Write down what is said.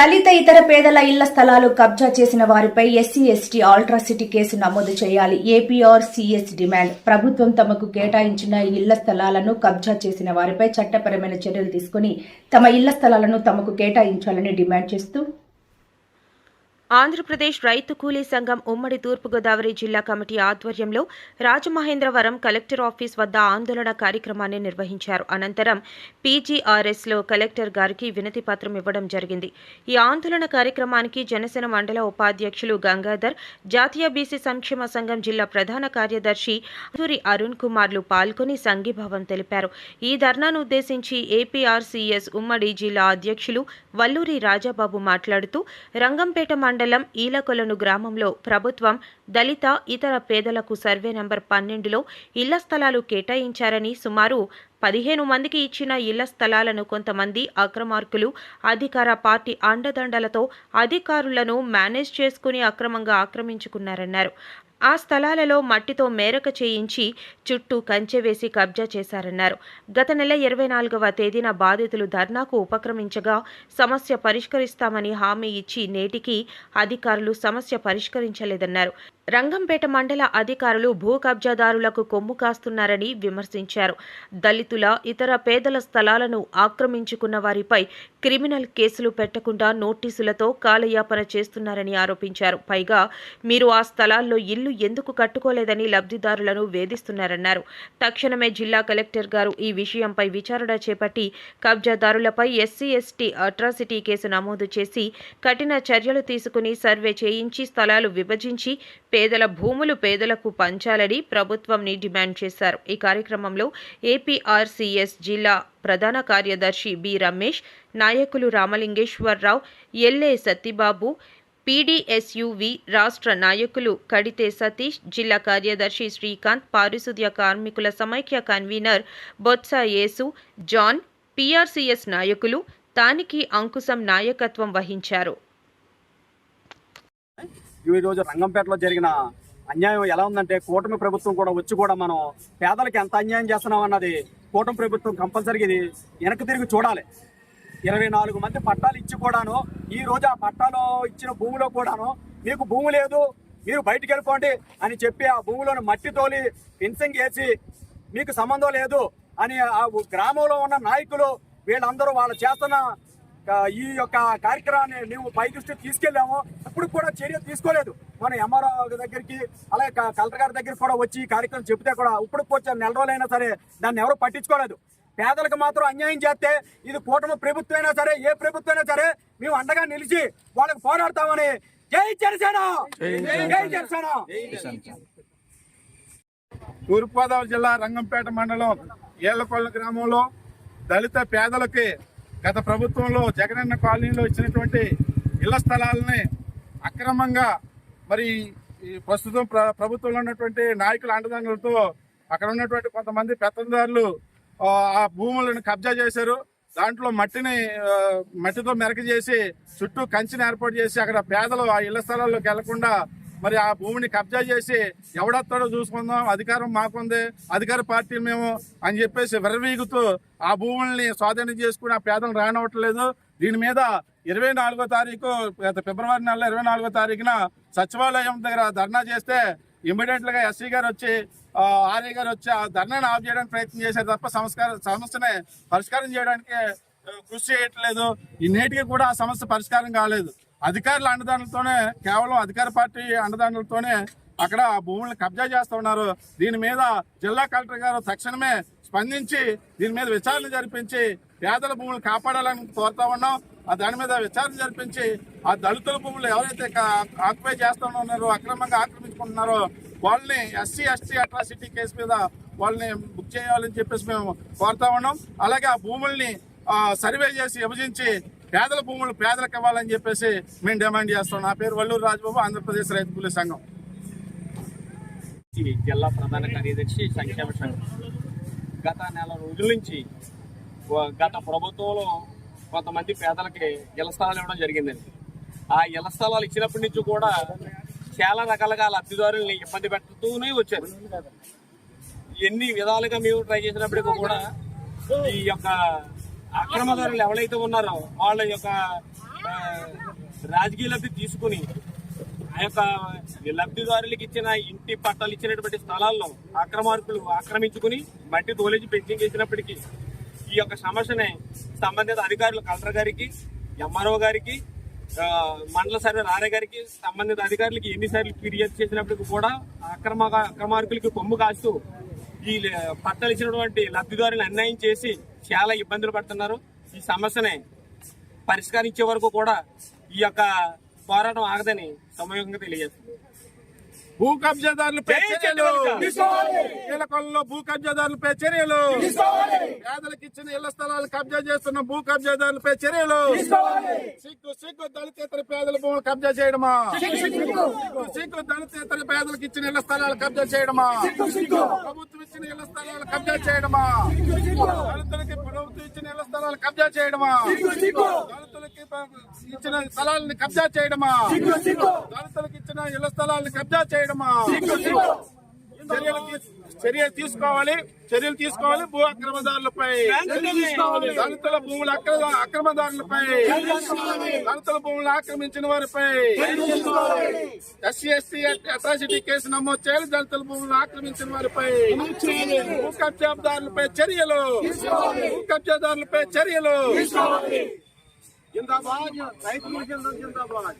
దళిత ఇతర పేదల ఇళ్ళ స్థలాలు కబ్జా చేసిన వారిపై ఎస్సీ ఎస్టీ ఆల్ట్రాసిటీ కేసు నమోదు చేయాలి. APR CS demand. ప్రభుత్వం తమకు కేటాయించిన ఇళ్ళ స్థలాలను కబ్జా చేసిన వారిపై చట్టపరమైన చర్యలు తీసుకుని తమ ఇళ్ళ స్థలాలను తమకు కేటాయించాలని డిమాండ్ చేస్తూ ఆంధ్రప్రదేశ్ రైతు కూలీ సంఘం ఉమ్మడి తూర్పుగోదావరి జిల్లా కమిటీ ఆధ్వర్యంలో రాజమహేంద్రవరం కలెక్టర్ ఆఫీస్ వద్ద ఆందోళన కార్యక్రమాన్ని నిర్వహించారు. అనంతరం పీజీఆర్ఎస్లో కలెక్టర్ గారికి వినతి పత్రం ఇవ్వడం జరిగింది. ఈ ఆందోళన కార్యక్రమానికి జనసేన మండల ఉపాధ్యక్షులు గంగాధర్ జాతీయ బీసీ సంక్షేమ సంఘం జిల్లా ప్రధాన కార్యదర్శి అధూరి అరుణ్ కుమార్లు పాల్గొని సంఘీభావం తెలిపారు. ఈ ధర్నాను ఉద్దేశించి ఏపీఆర్సీఎస్ ఉమ్మడి జిల్లా అధ్యక్షులు వల్లూరి రాజాబాబు మాట్లాడుతూ రంగంపేట మండలం ఈలకొలను గ్రామంలో ప్రభుత్వం దళిత ఇతర పేదలకు సర్వే నంబర్ పన్నెండులో ఇళ్ళ స్థలాలు కేటాయించారని సుమారు పదిహేను మందికి ఇచ్చిన ఇళ్ళ స్థలాలను కొంతమంది అక్రమార్కులు అధికార పార్టీ అండదండలతో అధికారులను మేనేజ్ చేసుకుని అక్రమంగా ఆక్రమించుకున్నారన్నారు. ఆ స్థలాలలో మట్టితో మేరక చేయించి చుట్టూ కంచె వేసి కబ్జా చేశారన్నారు. గత నెల ఇరవై నాలుగవ తేదీన బాధితులు ధర్నాకు ఉపక్రమించగా సమస్య పరిష్కరిస్తామని హామీ ఇచ్చి నేటికి అధికారులు సమస్య పరిష్కరించలేదన్నారు. రంగంపేట మండల అధికారులు భూ కబ్జాదారులకు కొమ్ము కాస్తున్నారని విమర్శించారు. దళితుల ఇతర పేదల స్థలాలను ఆక్రమించుకున్న వారిపై క్రిమినల్ కేసులు పెట్టకుండా నోటీసులతో కాలయాపన చేస్తున్నారని ఆరోపించారు. పైగా మీరు ఆ స్థలాల్లో ఇల్లు ఎందుకు కట్టుకోలేదని లబ్ధిదారులను వేధిస్తున్నారన్నారు. తక్షణమే జిల్లా కలెక్టర్ గారు ఈ విషయంపై విచారణ చేపట్టి కబ్జాదారులపై ఎస్సీ ఎస్టీ అట్రాసిటీ కేసు నమోదు చేసి కఠిన చర్యలు తీసుకుని సర్వే చేయించి స్థలాలు విభజించి పేదల భూములు పేదలకు పంచాలని ప్రభుత్వంని డిమాండ్ చేశారు. ఈ కార్యక్రమంలో ఏపీఆర్సీఎస్ జిల్లా ప్రధాన కార్యదర్శి బి రమేష్ నాయకులు రామలింగేశ్వరరావు ఎల్ఏ సత్తిబాబు పీడీఎస్యువి రాష్ట్ర నాయకులు కడితే సతీష్ జిల్లా కార్యదర్శి శ్రీకాంత్ పారిశుద్ధ్య కార్మికుల సమైక్య convener Botsa Yesu John PRCS నాయకులు తానికి అంకుశం నాయకత్వం వహించారు. ఈ రోజు రంగంపేటలో జరిగిన అన్యాయం ఎలా ఉందంటే కూటమి ప్రభుత్వం కూడా వచ్చి కూడా మనం పేదలకు ఎంత అన్యాయం చేస్తున్నాం అన్నది కూటమి ప్రభుత్వం కంపల్సరీగా ఇది వెనక్కి తిరిగి చూడాలి. ఇరవై నాలుగు మంది పట్టాలు ఇచ్చి కూడాను ఈ రోజు ఆ పట్టాలు ఇచ్చిన భూమిలో కూడాను మీకు భూమి లేదు మీరు బయటికి వెళ్ళిపోండి అని చెప్పి ఆ భూమిలోని మట్టి తోలి ఫెన్సింగ్ వేసి మీకు సంబంధం లేదు అని ఆ గ్రామంలో ఉన్న నాయకులు వీళ్ళందరూ వాళ్ళు చేస్తున్న ఈ యొక్క కార్యక్రమాన్ని మేము పై దృష్టికి తీసుకెళ్ళాము. ఇప్పుడు కూడా చర్య తీసుకోలేదు. మన ఎంఆర్ఓ దగ్గరికి అలాగే కలెక్టర్ గారి దగ్గరికి కూడా వచ్చి ఈ కార్యక్రమం చెప్తే కూడా ఇప్పుడు కొంచెం నెల రోజులైనా సరే దాన్ని ఎవరు పట్టించుకోలేదు. పేదలకు మాత్రం అన్యాయం చేస్తే ఇది కూటమి ప్రభుత్వం అయినా సరే ఏ ప్రభుత్వం అయినా సరే మేము అండగా నిలిచి వాళ్ళకి పోరాడతామని. జై జనసేన! జై జనసేన! తూర్పుగోదావరి జిల్లా రంగంపేట మండలం ఏళ్ళకొల్ల గ్రామంలో దళిత పేదలకి గత ప్రభుత్వంలో జగనన్న కాలనీలో ఇచ్చినటువంటి ఇళ్ళ స్థలాలని అక్రమంగా మరి ఈ ప్రస్తుతం ప్ర- ప్రభుత్వంలో ఉన్నటువంటి నాయకుల అండదండలతో అక్కడ ఉన్నటువంటి కొంతమంది పెత్తందారులు ఆ, భూములను కబ్జా చేశారు. దాంట్లో మట్టిని మట్టితో మెరక చేసి చుట్టూ కంచిని ఏర్పాటు చేసి అక్కడ పేదలు ఆ ఇళ్ళ స్థలాల్లోకి వెళ్ళకుండా మరి ఆ భూమిని కబ్జా చేసి ఎవడొస్తాడో చూసుకుందాం అధికారం మాకుంది అధికార పార్టీ మేము అని చెప్పేసి విరవీగుతూ ఆ భూముల్ని స్వాధీనం చేసుకుని ఆ పేదలు రానవట్లేదు దీని మీద ఇరవై నాలుగో తారీఖు గత ఫిబ్రవరి నెల ఇరవై నాలుగో తారీఖున సచివాలయం దగ్గర ధర్నా చేస్తే ఇమ్మీడియట్గా ఎస్సీ గారు వచ్చి ఆర్ఏ గారు వచ్చి ఆ ధర్నాను ఆఫ్ చేయడానికి ప్రయత్నం చేశారు తప్ప సంస్కార సమస్యనే పరిష్కారం చేయడానికి కృషి చేయట్లేదు. ఈ నేటికి కూడా ఆ సమస్య పరిష్కారం కాలేదు. అధికారుల అండదండలతోనే కేవలం అధికార పార్టీ అండదండలతోనే అక్కడ ఆ భూములను కబ్జా చేస్తూ ఉన్నారు. దీని మీద జిల్లా కలెక్టర్ గారు తక్షణమే స్పందించి దీని మీద విచారణ జరిపించి పేదల భూములు కాపాడాలని కోరుతా ఉన్నాం. ఆ దాని మీద విచారణ జరిపించి ఆ దళితుల భూములు ఎవరైతే ఆక్యుపై చేస్తున్నారో అక్రమంగా ఆక్రమించుకుంటున్నారో వాళ్ళని ఎస్సీ ఎస్టీ అట్రాసిటీ కేసు మీద వాళ్ళని బుక్ చేయాలని చెప్పేసి మేము కోరుతా ఉన్నాం. అలాగే ఆ భూముల్ని సర్వే చేసి విభజించి పేదల భూములు పేదలకు ఇవ్వాలని చెప్పేసి మేము డిమాండ్ చేస్తాం నా పేరు వల్లూరు రాజబాబు ఆంధ్రప్రదేశ్ రైతు కూలీ సంఘం. జిల్లా ప్రధాన కార్యదర్శి సంక్షేమ సంఘం. గత నెల రోజుల నుంచి గత ప్రభుత్వంలో కొంతమంది పేదలకి ఇళ్ళ స్థలాలు ఇవ్వడం జరిగిందండి. ఆ ఇళ్ళ స్థలాలు ఇచ్చినప్పటి నుంచి కూడా చాలా రకాలుగా లబ్ధిదారుల్ని ఇబ్బంది పెడుతూనే వచ్చారు. ఎన్ని విధాలుగా మేము ట్రై చేసినప్పటికీ కూడా ఈ యొక్క అక్రమదారులు ఎవరైతే ఉన్నారో వాళ్ళ యొక్క రాజకీయ లబ్ధి తీసుకుని ఆ యొక్క లబ్ధిదారులకు ఇచ్చిన ఇంటి పట్టాలు ఇచ్చినటువంటి స్థలాల్లో అక్రమార్కులు ఆక్రమించుకుని మట్టి తోలేసి పెంచింగ్ చేసినప్పటికీ ఈ యొక్క సమస్యని సంబంధిత అధికారులు కలెక్టర్ గారికి ఎంఆర్ఓ గారికి మండల సర్వే ఆర్ఏ గారికి సంబంధిత అధికారులకి ఎన్నిసార్లు ఫిర్యాదు చేసినప్పటికీ కూడా అక్రమ అక్రమార్కులకి కొమ్ము కాస్తూ ఈ పట్టాలు ఇచ్చినటువంటి లబ్ధిదారులను అన్యాయం చేసి చాలా ఇబ్బందులు పడుతున్నారు. ఈ సమస్యని పరిష్కరించే వరకు కూడా ఈ యొక్క పోరాటం ఆగదని సమయంగా తెలియజేస్తుంది భూ చంద్రబాబు కీలకొల్లలో భూ కబ్జాదారులపై చర్యలు పేదలకు ఇచ్చిన ఇళ్ళ స్థలాలు కబ్జా చేస్తున్న భూ కబ్జాదారులపై చర్యలు సిగ్గు సిగ్గు దళితేతర పేదల భూములు కబ్జా చేయడమా? సిగ్గు దళితేతర పేదలకు ఇచ్చిన ఇళ్ళ స్థలాలు కబ్జా చేయడమా? ప్రభుత్వం ఇచ్చిన ఇళ్ళ స్థలాలు కబ్జా చేయడమా? దళితులకి ప్రభుత్వం ఇచ్చిన ఇళ్ళ స్థలాలు కబ్జా చేయడమా? దళితులకి ఇచ్చిన స్థలాలను కబ్జా చేయడమా? దళితులకు ఇచ్చిన ఇళ్ళ స్థలాలను కబ్జా చేయడమా? చర్యలు చర్యలు తీసుకోవాలి. చర్యలు తీసుకోవాలి భూ అక్రమదారులపై. దళితుల భూముల అక్రమ అక్రమదారులపై. దళితుల భూములు ఆక్రమించిన వారిపై. ఎస్సీ ఎస్టీ అట్రాసిటీ కేసు నమోదు చేయాలి. దళితుల భూములు ఆక్రమించిన వారిపై. భూ కబ్జాదారులపై చర్యలు. భూ కబ్జాదారులపై చర్యలు. జిందాబాద్. రైతు జిందాబాద్.